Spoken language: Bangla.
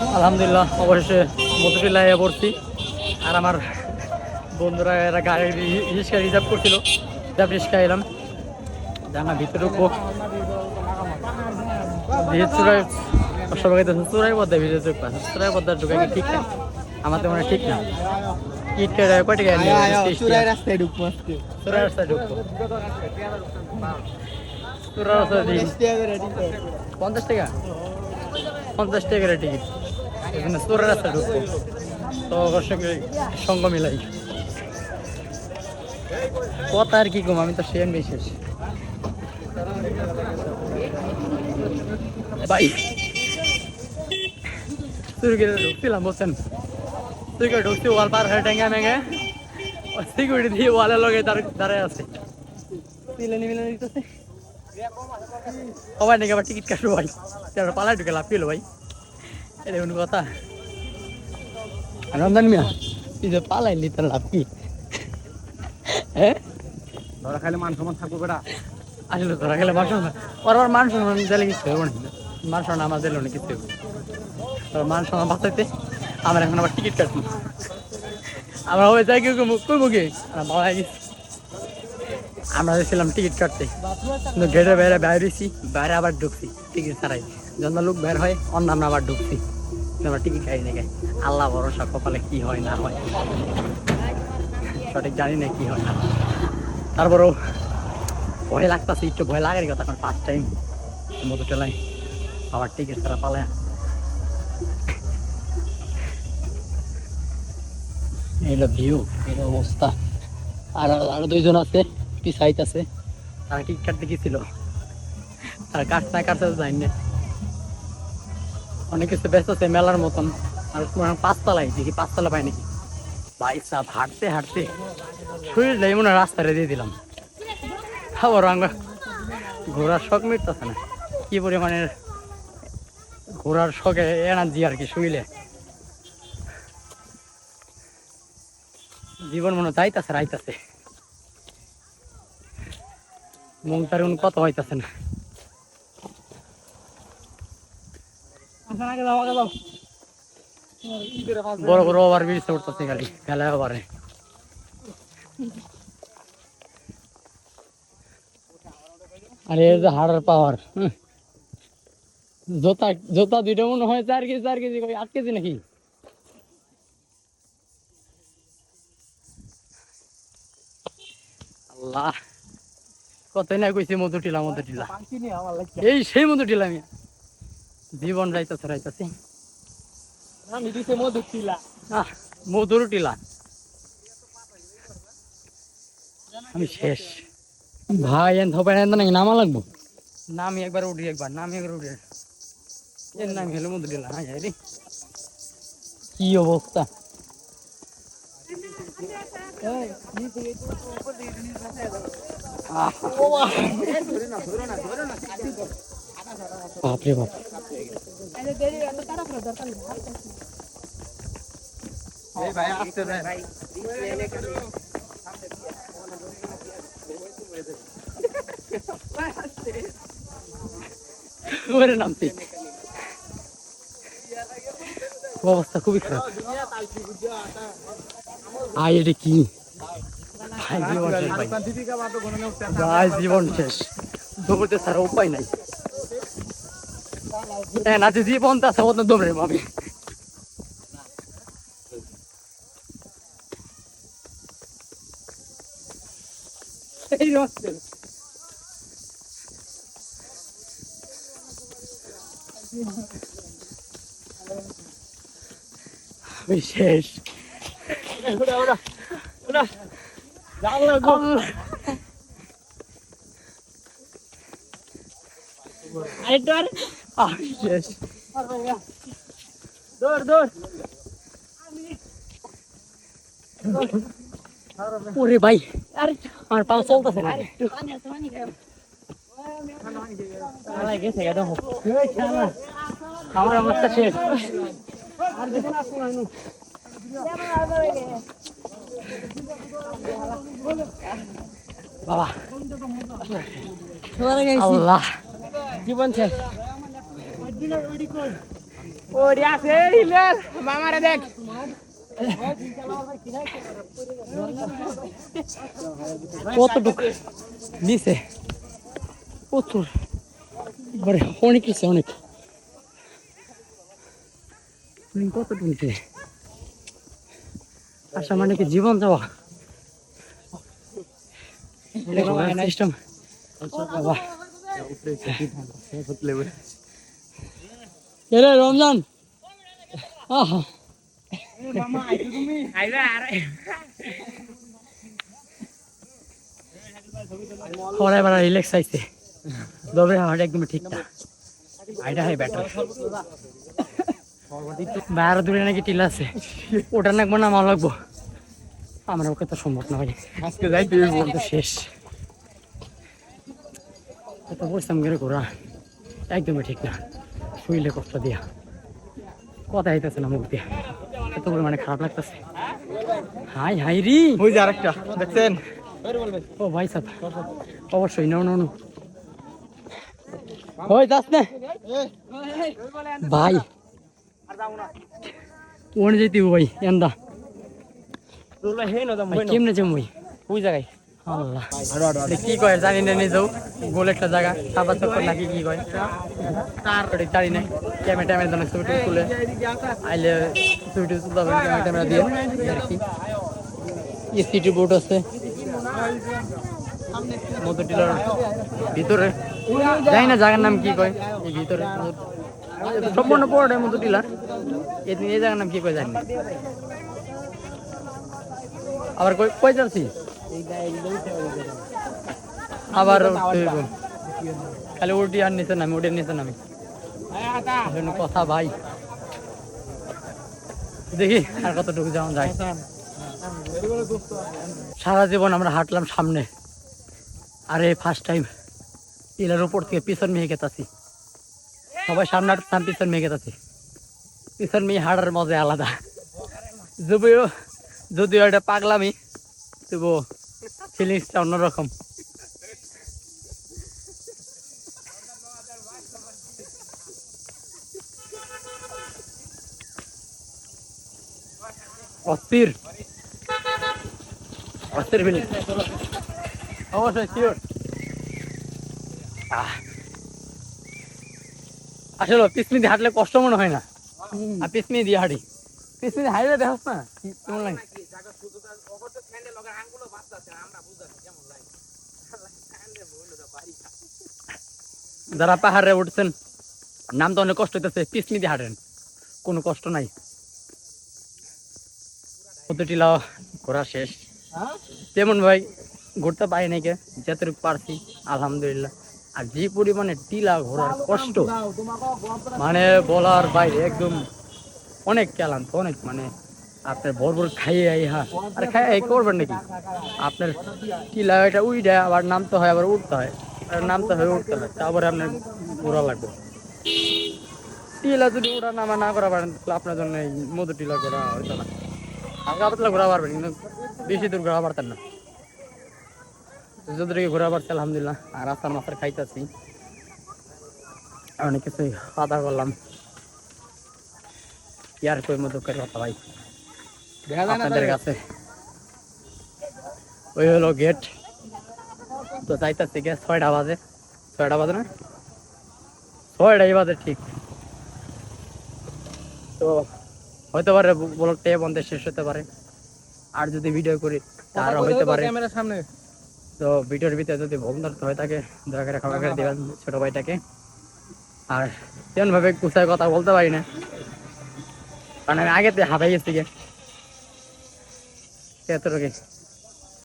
আলহামদুলিল্লাহ অবশেষে মধুটিলায় পড়ছি। আর আমার বন্ধুরা এরা গাড়ি রিক্সা রিজার্ভ করছিল। রিজার্ভ রিক্সা এলাম। জানা ভিতরে ঢুকবো। চূড়ায় সবাই তো চূড়াই পদ্মা ভিতরে ঢুকবা চূড়াই পদ্মা ঢুকা ঠিক না আমাদের মনে হয় ঠিক না। ইট কেটে টাকা নিয়ে চূড়াই রাস্তায় ঢুকবো চূড়াই রাস্তায় ঢুকবো। চূড়াই রাস্তায় পঞ্চাশ টাকা পঞ্চাশ টাকার টিকিট। এখানে চোরের রাস্তা ঢুকবো তো ওর সঙ্গে সঙ্গ মিলাই। কথা আর কি কম, আমি তো সেম বিশেষ চুরি করে ঢুকছিলাম বলছেন চুরি করে ঢুকছি ওয়াল পার হয়ে টেঙ্গা মেঙ্গে সিকিউরিটি দিয়ে ওয়ালের লগে তার দাঁড়ায় আছে। মিলে মিলে দিতেছে। সবাই নাকি আবার টিকিট কাটবো ভাই। পালায় ঢুকে লাভ ভাই। এটা কোনো কথা। রমজান মিয়া? তুই যে পালাইলি তার লাভ কি? হ্যাঁ? ধরা খাইলে মান সমান থাকব বেটা। আসলে তোরা গেলে মান সম্মান ওর মান সম্মান দিলে কিছু হবে না। মান সম্মান আমার দিল না কিছু হবে তোর মান সম্মান বাঁচাইতে আমার এখন আবার টিকিট কাটবো। আমরা ওই যাই কেউ কই মুখে বাবা গেছি আমরা ছিলাম টিকিট কাটতে। কিন্তু গেটে বাইরে বাইরেছি বাইরে আবার ঢুকছি। টিকিট ছাড়াই। যখন লোক বের হয় অন্য আমরা আবার ঢুকছি। টিকিট খাই না আল্লাহ ভরসা, কপালে কি হয় না হয়? সঠিক জানি না কি হয় না। তারপরেও ভয় লাগতেছে, একটু ভয় লাগার কথা কারণ ফার্স্ট টাইম মধু টেলায় আবার টিকিট এইলো ভিউ এই অবস্থা। আর আরও দুইজন আছে পিসাইত আছে তারা টিকিট কাটতে গেছিল। তারা কাটতে কাটতে যায়নি না। অনেক কিছু ব্যস্ত আছে, মেলার মতন। আর পাঁচতলায়, দেখি পাঁচতলা পাই নাকি? ভাই সাহ, হাঁটতে হাঁটতে। শরীর যাই মনে হয় রাস্তাটা দিয়ে দিলাম। আবার আমরা ঘোরার শখ মিটতেছে না। কি পরিমাণের ঘোরার শখে এনার্জি আর কি শুইলে জীবন মনে যাইতাছে, রাইতাছে। মনটার কোনো কত হইতাছে না। বড় বড় ওভার ব্রিজ উঠতেছে খালি খেলা ওভারে। আরে এই যে হাড়ার পাওয়ার জোতা জোতা দুইটা মনে হয় চার কেজি চার কেজি আট কেজি নাকি? আল্লাহ কতই না কইছি মধু টিলা মধু টিলা। এই সেই মধু টিলা আমি। জীবন যাইতেছে রাইতাছে আমি দিছে মধু ছিলা আহ মধুর টিলা। আমি শেষ। ভাই এন থপাই এন নাকি? নামা লাগবো? নামি একবার উঠি একবার নামি একবার উঠি এর নাম হলো মধু টিলা। হ্যাঁ যাই রে। কি অবস্থা? আহ, বাপরে বাপ। নামতে অবস্থা খুবই খারাপ। এটা কি? ভাই জীবন শেষ ভাই। দীপিকা বাতো কোনো না উঠতে ভাই জীবন শেষ দৌড়তে ছাড়া উপায় নাই হ্যাঁ নাচে জীবন তা সাবত দৌড়ে আমি এই রস্তে আমি শেষ আল্লাহ আহ, শেষ দৌড় দৌড়। ওরে ভাই আমার পা চলতেছে না। গেছে একদম। আমার অবস্থা শেষ। বাবা। আল্লাহ। জীবন শেষ। ওরে আছে হিলাল মামারে দেখ। কতটুকু প্রচুর। অনেক অনেক। আশা মানে কি জীবন যাওয়া? সিস্টেম বাবা। এরে রমজান। আহা। আইবা আরে খড়াই বাড়া রিল্যাক্স আইছে হাওয়াটা একদম ঠিক না। আইডা হয় ব্যাটার বাইরে দূরে নাকি টিলা আছে। ওটা নাকবো না আমার লাগবো আমার ওকে তো সম্ভব না আজকে যাইতে হইব তো শেষ। এত বসতাম গেলে ঘোরা। একদমই ঠিক না। শুইলে কষ্ট দিয়া। কথা আইতেছে না মুখ দিয়া। এত পরিমাণে খারাপ লাগতেছে। হাই হাই রি। ওই যে আরেকটা দেখছেন? ও ভাই সাহেব অবশ্যই নাও নাও। ওই যাস না। ভাই। ওনে যেতে ভাই? এন্দা। না ভাই কেমনে যাম ওই ওই জায়গায়। কি কয় জানি না নিজেও? গোল একটা জায়গা। সাবা চক্কর নাকি কি কয়? তার ওটা জানি না ক্যামেরা ট্যামেরা দানো ছবি টবি তুলে। আইলে ছবি টবি তুলতে হবে ক্যামেরা ট্যামেরা দিয়ে। আর কি সিটি বোর্ড আছে। মধু টিলার ভিতরে। জানি না জায়গার নাম কি কয়। এই ভিতরে সম্পূর্ণ পড়ে মধু এই জায়গার নাম কি কয় জানি আবার কই কই যাচ্ছি আবার খালি উঠি আর নিচে নামি, উঠে নিচে নামি। কথা ভাই। দেখি আর কতটুকু যেমন যায়। সারা জীবন আমরা হাঁটলাম সামনে। আরে ফার্স্ট টাইম টিলার উপর থেকে পিছন মেয়ে গেতাছি। সবাই সামনে হাঁটতাম পিছন মেয়ে গেতাছি। পিছন মেয়ে হাঁটার মজা আলাদা। যদিও যদিও এটা পাগলামি তবু ফিলিংসটা অন্যরকম। অস্থির। অস্থির ফিলিং অবশ্যই শিওর আসলে পিছমি দিয়ে হাঁটলে কষ্ট মনে হয় না। আর পিছমি দিয়ে হাঁটি। পিছমি দিয়ে হাইলে দেখাস না কেমন লাগে? যারা পাহাড়ে উঠছেন নাম তো অনেক কষ্ট হইতেছে পিছমি দিয়ে হাঁটেন। কোনো কষ্ট নাই। কতটিলা ঘোরা শেষ। তেমন ভাই ঘুরতে পারি নাই কে যতটুকু পারছি আলহামদুলিল্লাহ। আর যে পরিমাণে টিলা ঘোরার কষ্ট মানে বলার বাইরে একদম অনেক ক্লান্ত অনেক মানে আপনার ভর খাইয়ে আই হ্যাঁ। আর খাইয়ে আই, করবেন নাকি? আপনার টিলা এটা উইডা আবার নামতে হয়, আবার উঠতে হয়। আর নামতে হয় উঠতে হয়, তারপরে আপনার ঘোরা লাগবে। টিলা যদি ওটা নামা না করা পারেন, তাহলে আপনার জন্য এই মধু টিলা করা হইতো না। হালকা পাতলা ঘোরা পারবেন, কিন্তু বেশি দূর ঘোরা পারতেন না। যতটুকু ঘোরা পারছি, আলহামদুলিল্লাহ, আর রাস্তার মাথার খাইতেছি। অনেক কিছু খাওয়া করলাম। কি আর কই মতো করে কথা ভাই। আপনাদের কাছে। ওই হলো গেট তো যাইতাছি গে ছয়টা বাজে। ছয়টা বাজে না? ছয়টাই বাজে ঠিক। তো পারে ব্লগটা এ বন্ধে শেষ হতে পারে। আর যদি ভিডিও করি পারে। ক্যামেরার সামনে। তো ভিডিওর ভিতরে যদি ধরতে হয়ে থাকে দয়া করে ক্ষমা করে দেবেন ছোট ভাইটাকে। আর তেমন ভাবে কুসায় কথা বলতে পারি না। কারণ আমি আগেতে হাঁপাই গেছি গে യാത്രയൊക്കെ